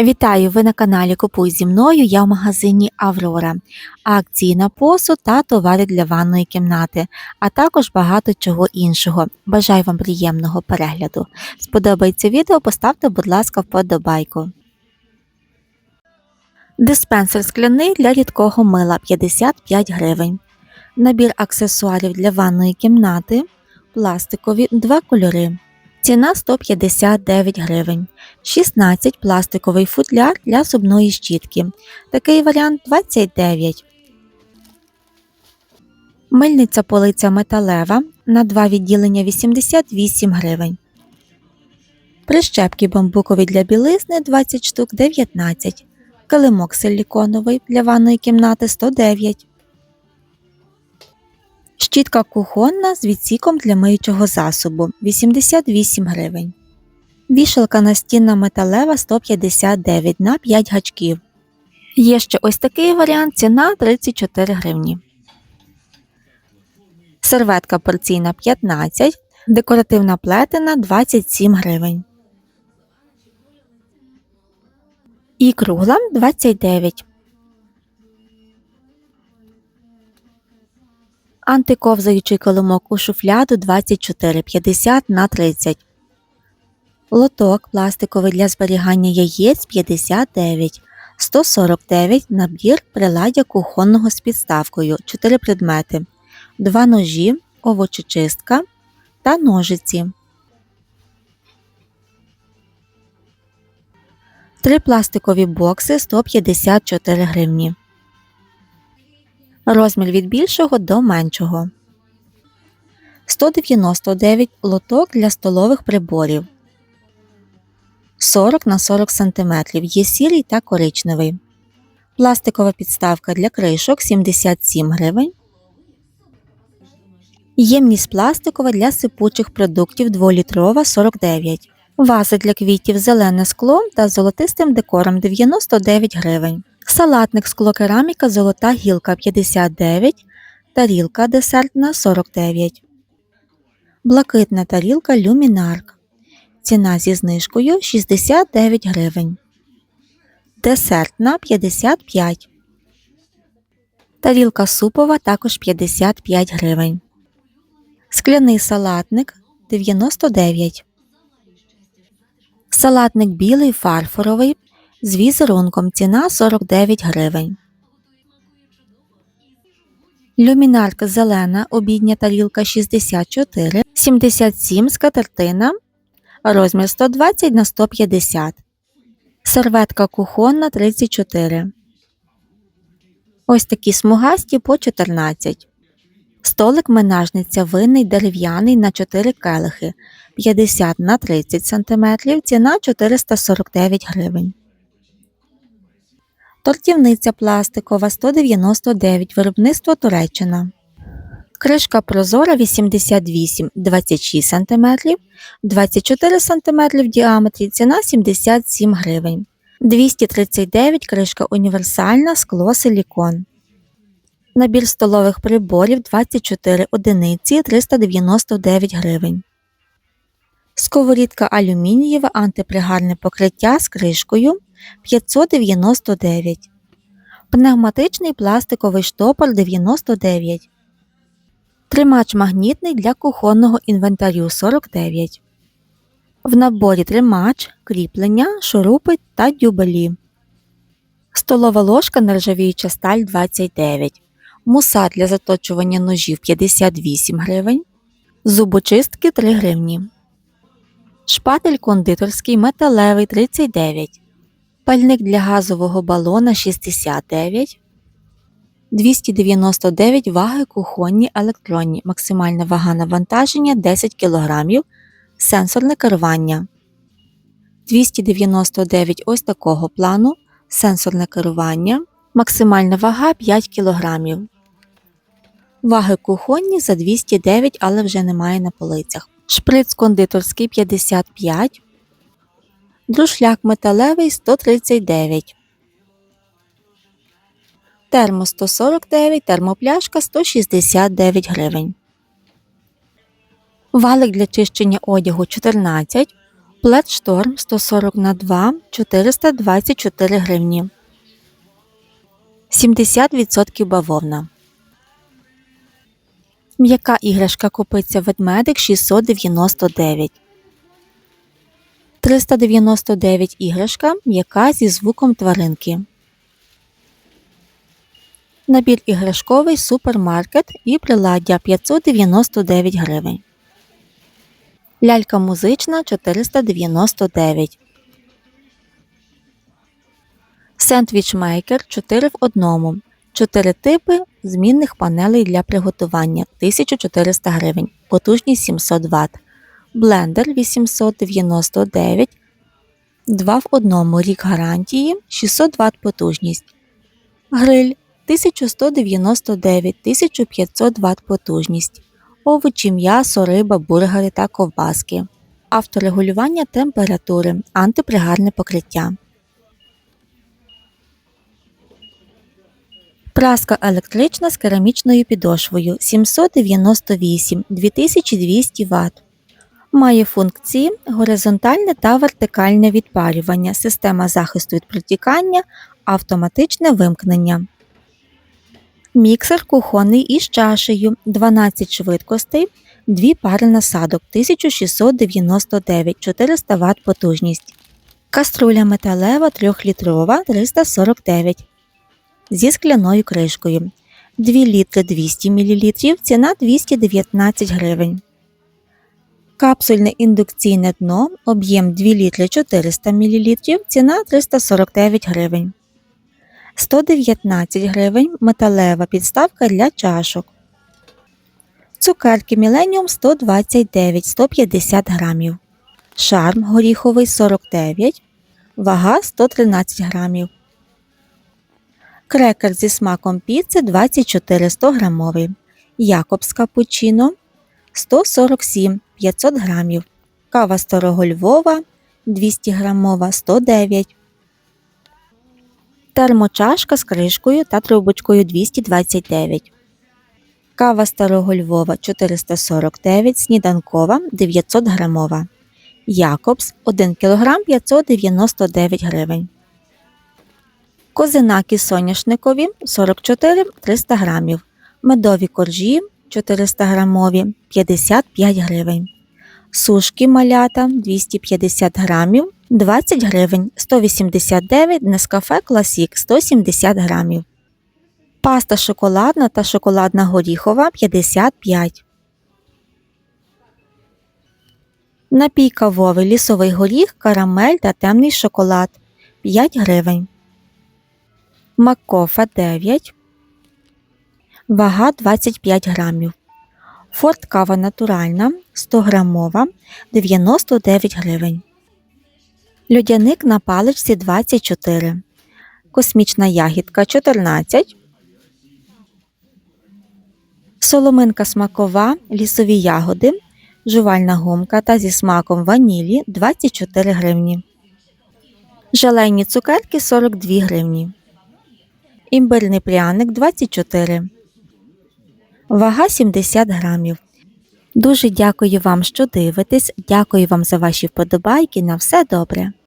Вітаю! Ви на каналі Купуй зі мною. Я в магазині Аврора. Акції на посуд та товари для ванної кімнати, а також багато чого іншого. Бажаю вам приємного перегляду. Сподобається відео, поставте, будь ласка, вподобайку. Диспенсер скляний для рідкого мила 55 гривень. Набір аксесуарів для ванної кімнати. Пластикові 2 кольори. Ціна 159 гривень. 16 пластиковий футляр для зубної щітки. Такий варіант 29. Мильниця полиця металева на 2 відділення 88 гривень. Прищепки бамбукові для білизни 20 штук 19. Килимок силіконовий для ванної кімнати 109. Щітка кухонна з відсіком для миючого засобу 88 гривень. Вішалка настінна металева 159 на 5 гачків. Є ще ось такий варіант ціна 34 гривні. Серветка порційна 15, декоративна плетена 27 гривень. І кругла 29. Антиковзаючий килимок у шуфляду 24,50 на 30. Лоток пластиковий для зберігання яєць 59. 149 набір приладдя кухонного з підставкою 4 предмети, 2 ножі, овочечистка та ножиці. 3 пластикові бокси 154 гривні. Розмір від більшого до меншого. 199 лоток для столових приборів. 40 на 40 см. Є сірий та коричневий. Пластикова підставка для кришок 77 гривень. Ємність пластикова для сипучих продуктів 2-літрова 49 Ваза для квітів зелене скло та золотистим декором 99 гривень. Салатник склокераміка золота гілка 59, тарілка десертна 49. Блакитна тарілка люмінарк. Ціна зі знижкою 69 гривень. Десертна 55. Тарілка супова також 55 гривень. Скляний салатник 99. Салатник білий фарфоровий з візерунком ціна 49 гривень. Люмінарка зелена обідня тарілка 64, 77 скатертина, розмір 120 на 150, серветка кухонна 34. Ось такі смугасті по 14. Столик менажниця винний дерев'яний на 4 келихи 50 на 30 см, ціна 449 гривень. Тортівниця пластикова 199 виробництво Туреччина. Кришка прозора 88 26 см, 24 см в діаметрі, ціна 77 гривень. 239 кришка універсальна скло силікон. Набір столових приборів 24 одиниці 399 гривень. Сковорідка алюмінієва антипригарне покриття з кришкою 599. Пневматичний пластиковий штопор 99. Тримач магнітний для кухонного інвентарю 49. В наборі тримач, кріплення, шурупи та дюбелі. Столова ложка нержавіюча сталь 29. Муса для заточування ножів 58 гривень. Зубочистки 3 гривні. Шпатель кондитерський металевий 39. Пальник для газового балона 69. 299 ваги кухонні електронні. Максимальна вага навантаження 10 кг. Сенсорне керування. 299 ось такого плану. Сенсорне керування. Максимальна вага 5 кг. Ваги кухонні за 209, але вже немає на полицях. Шприц кондитерський 55. Друшляк металевий 139. Термо 149, термопляшка 169 гривень. Валик для чищення одягу 14. Плед шторм 140 на 2 424 гривні. 70% бавовна. М'яка іграшка копиться ведмедик 699. 399 іграшка м'яка зі звуком тваринки. Набір іграшковий супермаркет і приладдя 599 гривень. Лялька музична 499. Сендвіч мейкер 4 в 1. 4 типи змінних панелей для приготування 1400 гривень. Потужність 700 Вт. Блендер 899. 2 в 1 рік гарантії 600 Вт потужність. Гриль 1199 1500 Вт потужність. Овочі, м'ясо, риба, бургери та ковбаски. Авторегулювання температури, антипригарне покриття. Праска електрична з керамічною підошвою 798 2200 Вт. Має функції горизонтальне та вертикальне відпарювання, система захисту від протікання, автоматичне вимкнення. Міксер кухонний із чашею 12 швидкостей, 2 пари насадок 1699 400 Вт потужність. Каструля металева 3-літрова 349 зі скляною кришкою. 2 літри 200 мл, ціна 219 гривень. Капсульне індукційне дно, об'єм 2 літри 400 мл, ціна 349 гривень. 119 гривень металева підставка для чашок. Цукерки Millennium 129 150 грамів. Шарм горіховий 49, вага 113 грамів. Крекер зі смаком піци 24 100 грамовий. Якобс капучино 147 500 грамів. Кава старого Львова 200 грамова 109 термочашка з кришкою та трубочкою 229. Кава старого Львова 449, сніданкова 900 грамова. Якобс 1 кг 599 гривень. Козинаки соняшникові 44 300 грамів. Медові коржі 400 грамові 55 гривень. Сушки малята 250 грамів 20 гривень 189 Нескафе Класік 170 грамів. Паста шоколадна та шоколадна горіхова 55. Напій кавовий лісовий горіх, карамель та темний шоколад 5 гривень. Маккофе 9. Вага 25 грамів. Форт кава натуральна 100 грамова 99 гривень. Льодяник на паличці 24. Космічна ягідка 14. Соломинка смакова, лісові ягоди, жувальна гумка та зі смаком ванілі 24 гривні. Желейні цукерки 42 гривні. Імбирний пряник 24. Вага 70 грамів. Дуже дякую вам, що дивитесь. Дякую вам за ваші вподобайки. На все добре.